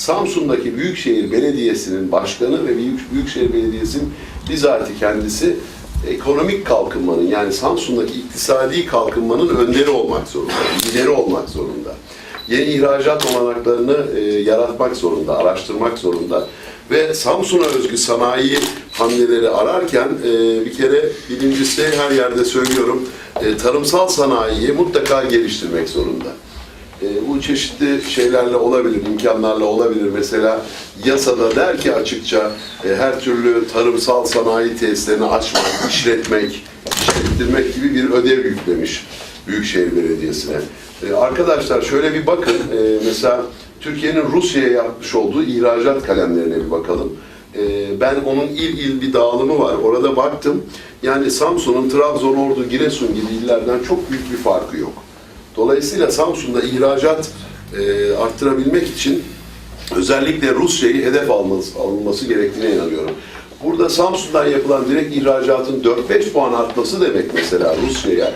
Samsun'daki Büyükşehir Belediyesi'nin başkanı ve Büyük, Büyükşehir Belediyesi'nin bizatihi kendisi ekonomik kalkınmanın yani Samsun'daki iktisadi kalkınmanın önderi olmak zorunda, lideri olmak zorunda. Yeni ihracat olanaklarını e, yaratmak zorunda, araştırmak zorunda. Ve Samsun'a özgü sanayi hamleleri ararken e, bir kere birincisi her yerde söylüyorum e, tarımsal sanayiyi mutlaka geliştirmek zorunda. E, bu çeşitli şeylerle olabilir, imkanlarla olabilir. Mesela yasada der ki açıkça e, her türlü tarımsal sanayi tesislerini açmak, işletmek, işlettirmek gibi bir ödev yüklemiş Büyükşehir Belediyesi'ne. E, arkadaşlar şöyle bir bakın, e, mesela Türkiye'nin Rusya'ya yapmış olduğu ihracat kalemlerine bir bakalım. E, ben onun il il bir dağılımı var. Orada baktım. Yani Samsun'un Trabzon, Ordu, Giresun gibi illerden çok büyük bir farkı yok. Dolayısıyla Samsun'da ihracat e, arttırabilmek için özellikle Rusya'yı hedef alması, alınması gerektiğine inanıyorum. Burada Samsun'dan yapılan direkt ihracatın 4-5 puan artması demek mesela Rusya'ya.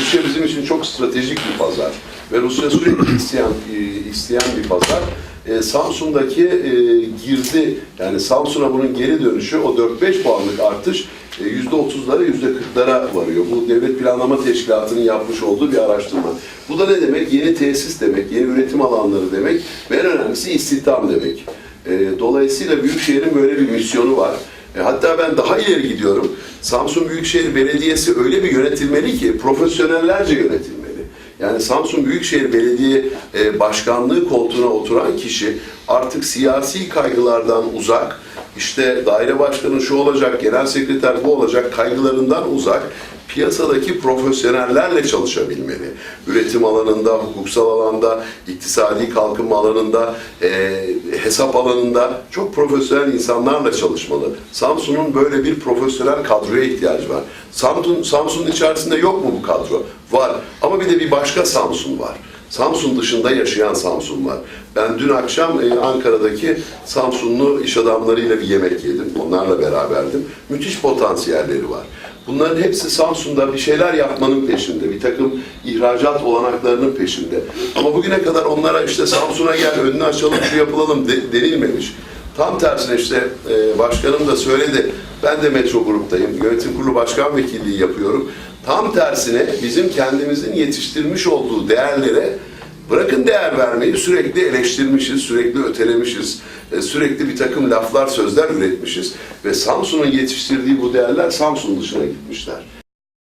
Rusya bizim için çok stratejik bir pazar ve Rusya sürekli isteyen, e, isteyen bir pazar. E, Samsun'daki e, girdi, yani Samsun'a bunun geri dönüşü o 4-5 puanlık artış e, %30'lara %40'lara varıyor. Bu Devlet Planlama Teşkilatı'nın yapmış olduğu bir araştırma. Bu da ne demek? Yeni tesis demek, yeni üretim alanları demek ve en önemlisi istihdam demek. E, Dolayısıyla Büyükşehir'in böyle bir misyonu var. E, Hatta ben daha ileri gidiyorum. Samsun Büyükşehir Belediyesi öyle bir yönetilmeli ki profesyonellerce yönetilmeli. Yani Samsun Büyükşehir Belediye e, Başkanlığı koltuğuna oturan kişi artık siyasi kaygılardan uzak, işte daire başkanı şu olacak, genel sekreter bu olacak kaygılarından uzak, piyasadaki profesyonellerle çalışabilmeli. Üretim alanında, hukuksal alanda, iktisadi kalkınma alanında, e, hesap alanında çok profesyonel insanlarla çalışmalı. Samsun'un böyle bir profesyonel kadroya ihtiyacı var. Samsun, Samsun'un içerisinde yok mu bu kadro? Var. Ama bir de bir başka Samsun var. Samsun dışında yaşayan Samsun var. Ben dün akşam e, Ankara'daki Samsunlu iş adamlarıyla bir yemek yedim. Onlarla beraberdim. Müthiş potansiyelleri var. Bunların hepsi Samsun'da bir şeyler yapmanın peşinde, bir takım ihracat olanaklarının peşinde. Ama bugüne kadar onlara işte Samsun'a gel, önünü açalım, şu yapılalım de, denilmemiş. Tam tersine işte e, başkanım da söyledi, ben de Metro Grup'tayım, yönetim kurulu başkan vekilliği yapıyorum. Tam tersine bizim kendimizin yetiştirmiş olduğu değerlere Bırakın değer vermeyi sürekli eleştirmişiz, sürekli ötelemişiz, e, sürekli bir takım laflar, sözler üretmişiz ve Samsun'un yetiştirdiği bu değerler Samsun dışına gitmişler.